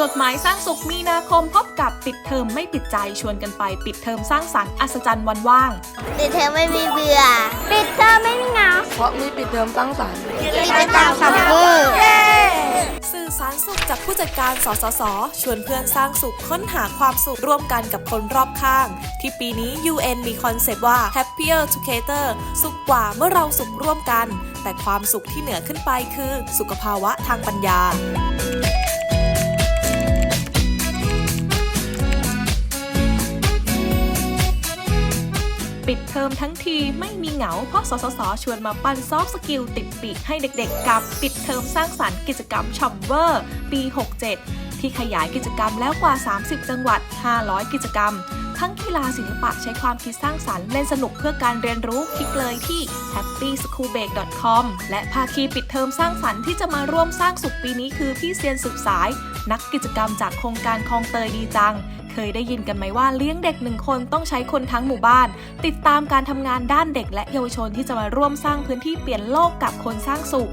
จดหมายสร้างสุขมีนาคมพบกับปิดเทอมไม่ปิดใจชวนกันไปปิดเทอมสร้างสรรค์อัศจรรย์วันว่าง ปิดเทอมไม่มีเบื่อ ปิดเทอมไม่มีเหงา เพราะมีปิดเทอมสร้างสรรค์กิจกรรมสัมเบอร์สื่อสารสุขจากผู้จัดการสสส ชวนเพื่อนสร้างสุขค้นหาความสุขร่วมกันกับคนรอบข้าง ที่ปีนี้ UN มีคอนเซปต์ว่า happier together สุขกว่าเมื่อเราสุขร่วมกัน แต่ความสุขที่เหนือขึ้นไปคือ สุขภาวะทางปัญญา ปิดเทอมทั้งทีไม่มีเหงา เพราะสสส ชวนมาปั้นซอฟต์สกิลติดปีกให้เด็กๆ กับปิดเทอมสร้างสรรค์กิจกรรมชอมเวอร์ ปี 67 ที่ขยายกิจกรรมแล้วกว่า 30 จังหวัด 500 กิจกรรม ทั้งกีฬาศิลปะใช้ความคิดสร้างสรรค์เล่นสนุกเพื่อการเรียนรู้คลิกเลยที่ happyschoolbake.com และภาคีปิดเทอมสร้างสรรค์ที่จะมาร่วมสร้างสุขปีนี้คือพี่เซียนสืบสาย นักกิจกรรมจากโครงการคลองเตยดีจัง ยได้ยินกันไหมว่าเลี้ยงเด็กหนึ่งคนต้องใช้คนทั้งหมู่บ้าน ติดตามการทำงานด้านเด็กและเยาวชนที่จะมาร่วมสร้างพื้นที่เปลี่ยนโลกกับคนสร้างสุข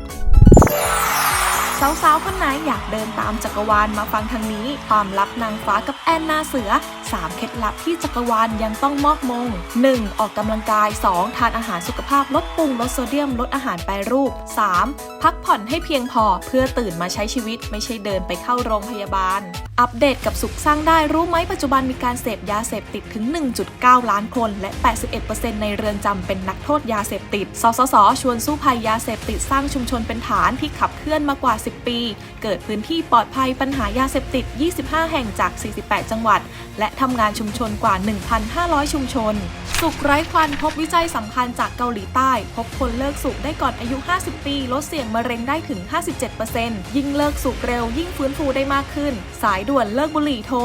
สาวๆคนไหนอยากเดินตามจักรวาลมาฟังทางนี้ ความลับนางฟ้ากับแอนนาเสือ 3 เคล็ดลับที่จักรวาลยังต้องมอบมง 1. ออกกำลังกาย 2. ทานอาหารสุขภาพลดปรุงลดโซเดียมลดอาหารแปรรูป 3. พักผ่อนให้เพียงพอเพื่อตื่นมาใช้ชีวิตไม่ใช่เดินไปเข้าโรงพยาบาลอัปเดตกับสุขสร้างได้รู้ไหมปัจจุบันมีการเสพยาเสพติดถึง 1.9 ล้านคน และ 81%ในเรือนจำเป็นนักโทษยาเสพติด สสส ชวนสู้ภัยยาเสพติดสร้างชุมชนเป็นฐานที่ขับเคลื่อนมากว่า 10 ปี เกิดพื้นที่ปลอดภัยปัญหายาเสพติด 25 แห่งจาก 48 จังหวัด และทำงานชุมชนกว่า 1,500 ชุมชน สุขไร้ควันพบวิจัยสำคัญจากเกาหลีใต้ พบคนเลิกสูบได้ก่อนอายุ 50 ปี ลดเสี่ยงมะเร็งได้ถึง 57%ยิ่งเลิกสูบเร็ว ยิ่งฟื้นฟูได้มากขึ้น สายด่วนเลิกบุหรี่โทร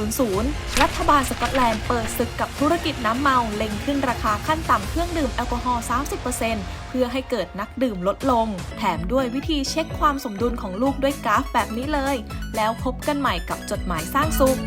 1600 รัฐบาลสกอตแลนด์เปิดศึกกับธุรกิจน้ำเมาเล็งขึ้นราคาขั้นต่ำเครื่องดื่มแอลกอฮอล์ 30%เพื่อให้เกิดนักดื่มลดลง แถมด้วยวิธีเช็คความสมดุลของลูกด้วยกราฟแบบนี้เลย แล้วพบกันใหม่กับจดหมายสร้างสุข